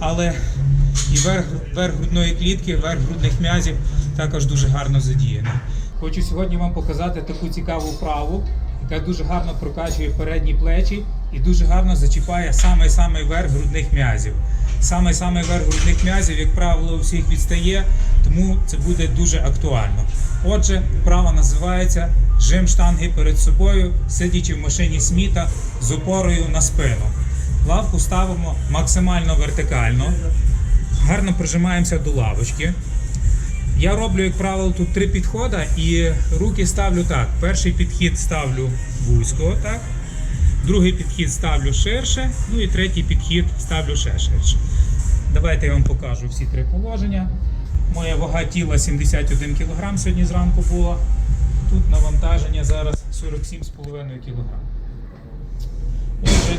але і верх, верх грудної клітки, верх грудних м'язів також дуже гарно задіяний. Хочу сьогодні вам показати таку цікаву вправу, яка дуже гарно прокачує передні плечі і дуже гарно зачіпає саме-саме верх грудних м'язів. Саме-саме верх грудних м'язів, як правило, у всіх відстає, тому це буде дуже актуально. Отже, вправа називається жим штанги перед собою, сидячи в машині сміта з опорою на спину. Лавку ставимо максимально вертикально, гарно прижимаємося до лавочки. Я роблю, як правило, тут три підходи і руки ставлю так. Перший підхід ставлю вузько, так. Другий підхід ставлю ширше, ну і третій підхід ставлю ще ширше. Давайте я вам покажу всі три положення. Моя вага тіла 71 кг сьогодні зранку була. Тут навантаження зараз 47,5 кг. Отже,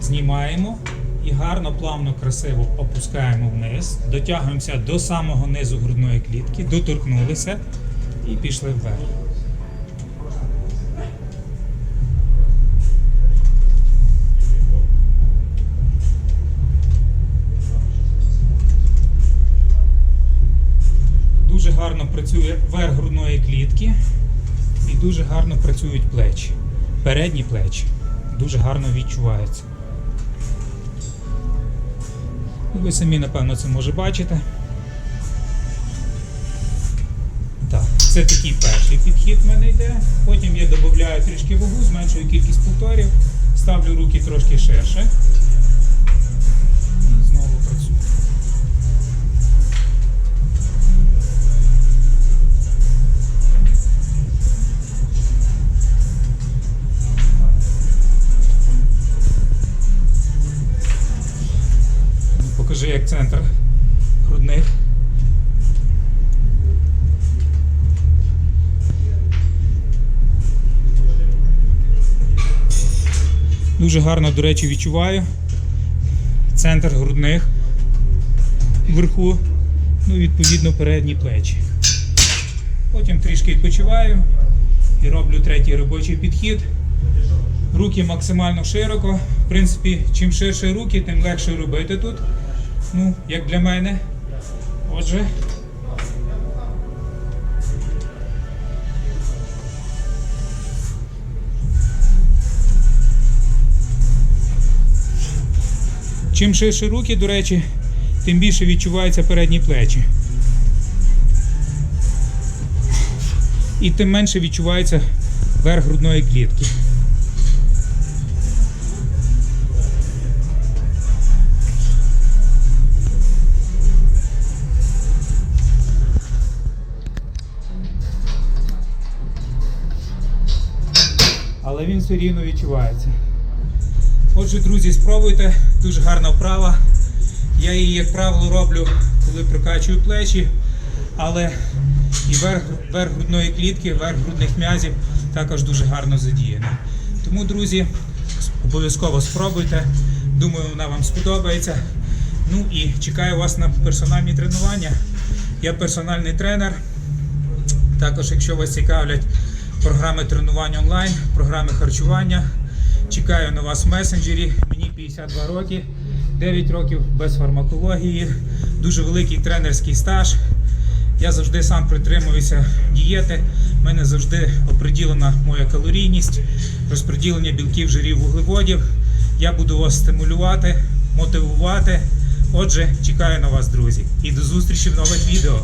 знімаємо і гарно, плавно, красиво опускаємо вниз, дотягуємося до самого низу грудної клітки, доторкнулися і пішли вверх. Дуже гарно працює верх грудної клітки і дуже гарно працюють плечі. Передні плечі дуже гарно відчувається. Ну, Ви самі, напевно, це може бачити. Так, це такий перший підхід в мене йде. Потім я додаю трішки вагу, зменшую кількість повторів, ставлю руки трошки ширше. Як центр грудних. Дуже гарно, до речі, відчуваю. Центр грудних вверху, ну і відповідно передні плечі. Потім трішки відпочиваю і роблю третій робочий підхід. Руки максимально широко. В принципі, чим ширше руки, тим легше робити тут. Ну, як для мене. Отже. Чим ширше руки, до речі, тим більше відчуваються передні плечі. І тим менше відчувається верх грудної клітки. Але він все рівно відчувається. Отже, друзі, спробуйте, дуже гарна вправа. Я її, як правило, роблю, коли прокачую плечі, але і верх, верх грудної клітки, верх грудних м'язів також дуже гарно задіяний. Тому, друзі, обов'язково спробуйте. Думаю, вона вам сподобається. Ну і чекаю вас на персональні тренування. Я персональний тренер. Також, якщо вас цікавлять програми тренувань онлайн, програми харчування, чекаю на вас в месенджері. Мені 52 роки, 9 років без фармакології, дуже великий тренерський стаж. Я завжди сам притримуюся дієти. У мене завжди оприділена моя калорійність, розподілення білків, жирів, вуглеводів. Я буду вас стимулювати, мотивувати. Отже, чекаю на вас, друзі. І до зустрічі в нових відео.